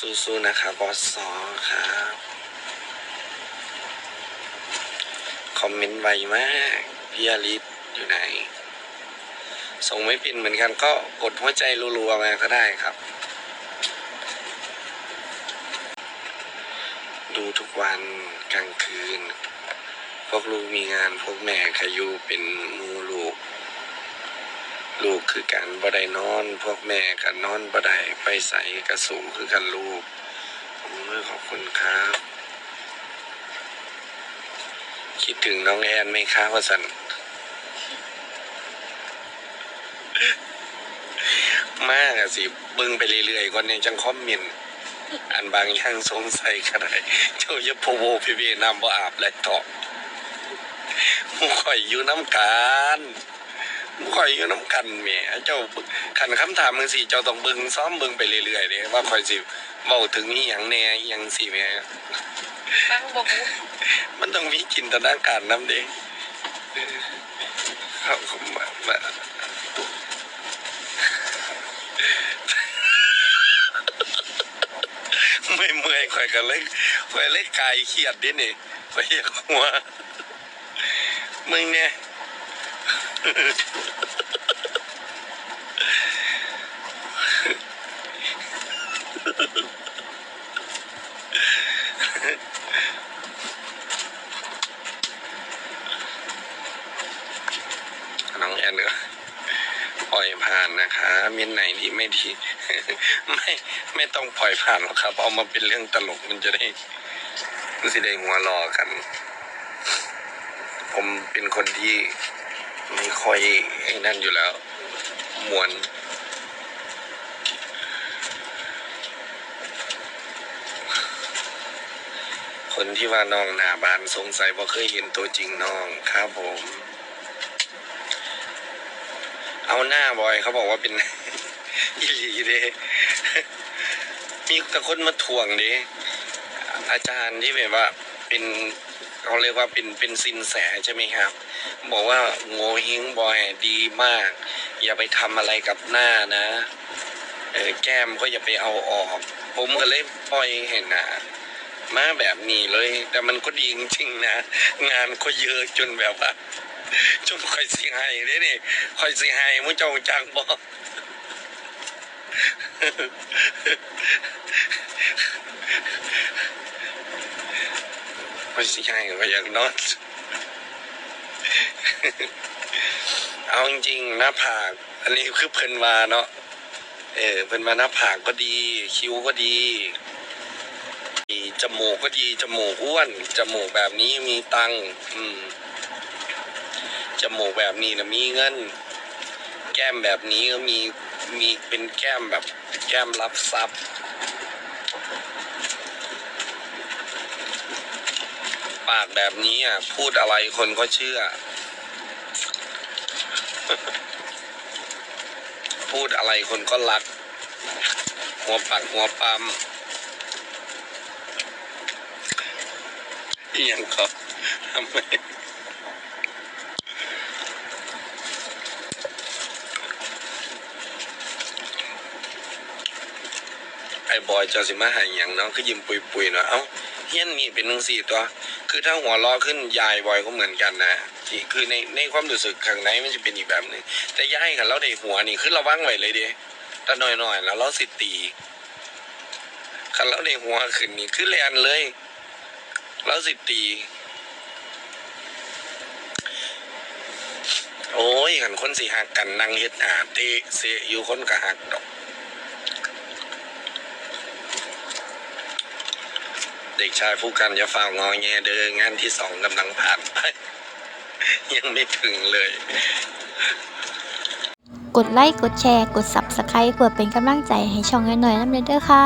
สู้ๆนะครับบอสซอครับคอมเมนต์ไวมากพี่อาริสอยู่ไหน ส่งไม่เป็นเหมือนกันก็กดหัวใจรัวๆมาก็ได้ครับ ดูทุกวันกลางคืน พวกลูกมีงานพวกแม่ขยูเป็นมูล คือกันบ่ได้นอน พวกแม่กันนอนบ่ได้ไปใส่กระสูคือกันลูกโอ้ยขอบคุณครับ คิดถึงน้องแอนไหมคะวสันมากอะสิบึงไปเรื่อยๆก่อนยังจังคอมเมนต์อันบางอย่างสงสัยก็ได้เจ้าอย่าโพโวพี่เวนำบ่อาบและตอบหมูข่อยอยู่น้ำกัน ข่อยอยู่น้ำกันแหม่เจ้าขันคำถามมึงสิเจ้าต้องเบิ่งซ้อมเบิ่งไปเรื่อยๆเด้ว่าข่อยสิเว้าถึงอีหยังแหน่อีหยังสิแหม่ฟังบอกมันต้องมีจินตนาการนำเด้เออเขาเขามามาไม่เมื่อยข่อยก็เลยข่อยเลยกายเครียดดินี่ข่อยอยากหัวมึงเนี่ย น้องแอนก็ปล่อยผ่านนะคะมินไหนที่ไม่ดีไม่ไม่ต้องปล่อยผ่านหรอกครับ เอามาเป็นเรื่องตลกมันจะได้มันสิได้หัวรอกัน ผมเป็นคนที่ ไม่ค่อยไอ้นั่นอยู่แล้ว มวนคนที่ว่าน้องหน้าบานสงสัยว่าเคยเห็นตัวจริงน้องครับผม เอาหน้าบอยเขาบอกว่าเป็นอีหลีเด้มีแต่คนมาถ่วงเด้อาจารย์ที่แบบว่าเป็นเขาเรียกว่าเป็นเป็นสินแสใช่ไหมครับ บอกว่าโง่เฮงบอยดีมาก อย่าไปทำอะไรกับหน้านะเออแก้มก็อย่าไปเอาออก ผมก็เลยปล่อยเห็นนะมาแบบนี้เลย แต่มันก็ดีจริงๆนะ งานก็เยอะจนแบบว่าจนคอยสิให้เด้นี่คอยสิให้มุเจ้าจังบ่คอยสิให้ก็อยากนอน เอาจริงๆหน้าผาก อันนี้คือเพิ่นมาเนาะเออเพิ่นมาหน้าผากก็ดี คิ้วก็ดีจมูกก็ดีจมูกอ้วนจมูกแบบนี้มีตังค์อืมจมูกแบบนี้นะมีเงิน แก้มแบบนี้ก็มีมีเป็นแก้มแบบ แก้มรับทรัพย์ปากแบบนี้อะพูดอะไรคนก็เชื่อ พูดอะไรคนก็รัก หัวปักหัวปั๊มอหย่างก็ทำไมไอ้บอยจะสิมาหาอย่างเนาะก็ยิ้มปุยๆเนาะเอ้า เฮี้ยนนี่เป็นหนังสี่ตัว คือถ้าหัวล้อขึ้นยายบอยก็เหมือนกันนะที่คือในในความรู้สึกข้างในมันจะเป็นอีกแบบหนึงแต่ยายกับเราในหัวนี่คือเราว่างไว้เลยเดิแต่หน่อยๆแล้วเราสิตีคันเราในหัวขึ้นนี่คือแลนเลยเราสิตีโอ้ยขันคนสิหักกันนั่งเฮ็ดหาเตะเสอยู่คนก็หักดอก เด็กชายผู้กันอย่าฝ่างอแงเด้องานที่สองกำลังผ่านไป ยังไม่ถึงเลย กดไลค์ กดแชร์ กด Subscribe เพื่อเป็นกำลังใจให้ช่องน้อยๆน้ำเด้อค่ะ